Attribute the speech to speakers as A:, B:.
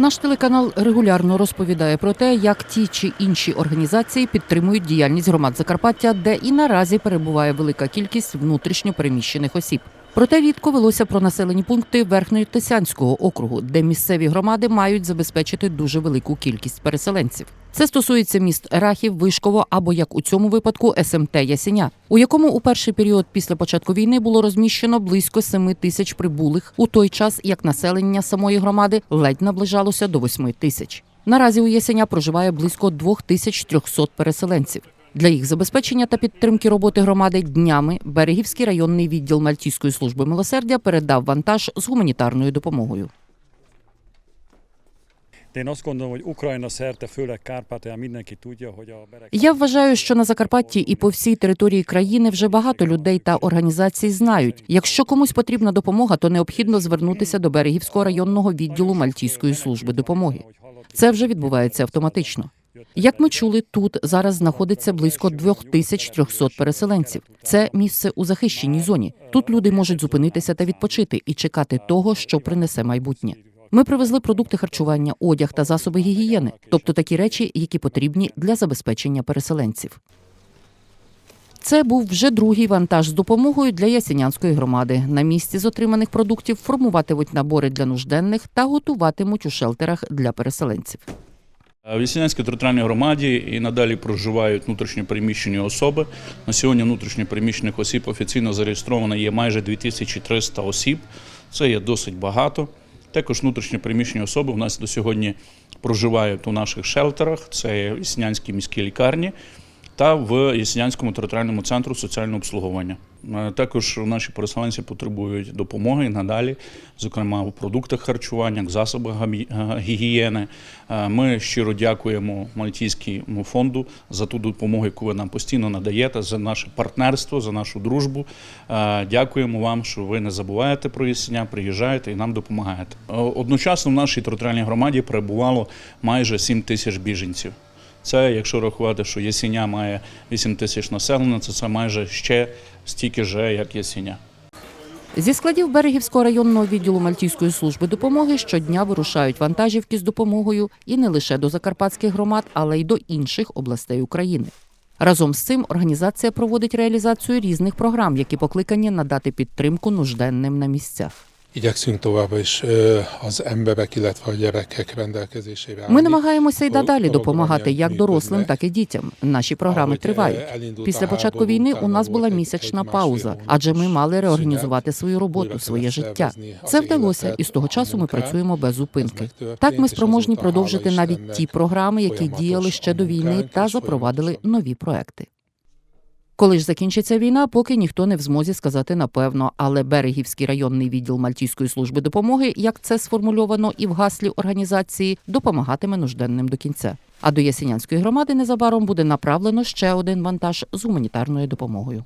A: Наш телеканал регулярно розповідає про те, як ті чи інші організації підтримують діяльність громад Закарпаття, де і наразі перебуває велика кількість внутрішньо переміщених осіб. Проте рідко велося про населені пункти Верхньої Тисянського округу, де місцеві громади мають забезпечити дуже велику кількість переселенців. Це стосується міст Рахів, Вишково або як у цьому випадку СМТ Ясеня, у якому у перший період після початку війни було розміщено близько 7 тисяч прибулих, у той час як населення самої громади ледь наближалося до 8 тисяч. Наразі у Ясеня проживає близько 2300 переселенців. Для їх забезпечення та підтримки роботи громади днями Берегівський районний відділ Мальтійської служби милосердя передав вантаж з гуманітарною допомогою. Я вважаю, що на Закарпатті і по всій території країни вже багато людей та організацій знають. Якщо комусь потрібна допомога, то необхідно звернутися до Берегівського районного відділу Мальтійської служби допомоги. Це вже відбувається автоматично. Як ми чули, тут зараз знаходиться близько 2300 переселенців. Це місце у захищеній зоні. Тут люди можуть зупинитися та відпочити і чекати того, що принесе майбутнє. Ми привезли продукти харчування, одяг та засоби гігієни, тобто такі речі, які потрібні для забезпечення переселенців. Це був вже другий вантаж з допомогою для Ясенянської громади. На місці з отриманих продуктів формуватимуть набори для нужденних та готуватимуть у шелтерах для переселенців.
B: В Ясінянській територіальній громаді і надалі проживають внутрішньо переміщені особи. На сьогодні внутрішньо переміщених осіб офіційно зареєстровано є майже 2300 осіб. Це є досить багато. Також внутрішньо переміщені особи у нас до сьогодні проживають у наших шелтерах. Це є міські лікарні та в Ясенянському територіальному центру соціального обслуговування. Е, Також наші переселенці потребують допомоги надалі, зокрема у продуктах харчування, засобах гігієни. Е, Ми щиро дякуємо Мальтійському фонду за ту допомогу, яку ви нам постійно надаєте, за наше партнерство, за нашу дружбу. Е, Дякуємо вам, що ви не забуваєте про Ясеня, приїжджаєте і нам допомагаєте. Е, Одночасно в нашій територіальній громаді перебувало майже 7 тисяч біженців. Це, якщо рахувати, що Ясеня має 8 тисяч населення, це, це майже ще стільки же, як Ясеня.
A: Зі складів Берегівського районного відділу Мальтійської служби допомоги щодня вирушають вантажівки з допомогою і не лише до закарпатських громад, але й до інших областей України. Разом з цим організація проводить реалізацію різних програм, які покликані надати підтримку нужденним на місцях.
C: Igyekszünk továbbra is az emberek, illetve a gyerekek rendelkezésére
A: Ми намагаємося й надалі допомагати як дорослим, так і дітям. Наші програми тривають.
C: е,
A: Після початку війни у нас була місячна пауза, адже ми мали реорганізувати свою роботу, своє життя. Це вдалося, і з того часу ми працюємо без зупинки. Так ми спроможні продовжити навіть ті програми, які діяли ще до війни, та запровадили нові проекти. Коли ж закінчиться війна, поки ніхто не в змозі сказати напевно, але Берегівський районний відділ Мальтійської служби допомоги, як це сформульовано і в гаслі організації, допомагатиме нужденним до кінця. А до Ясенянської громади незабаром буде направлено ще один вантаж з гуманітарною допомогою.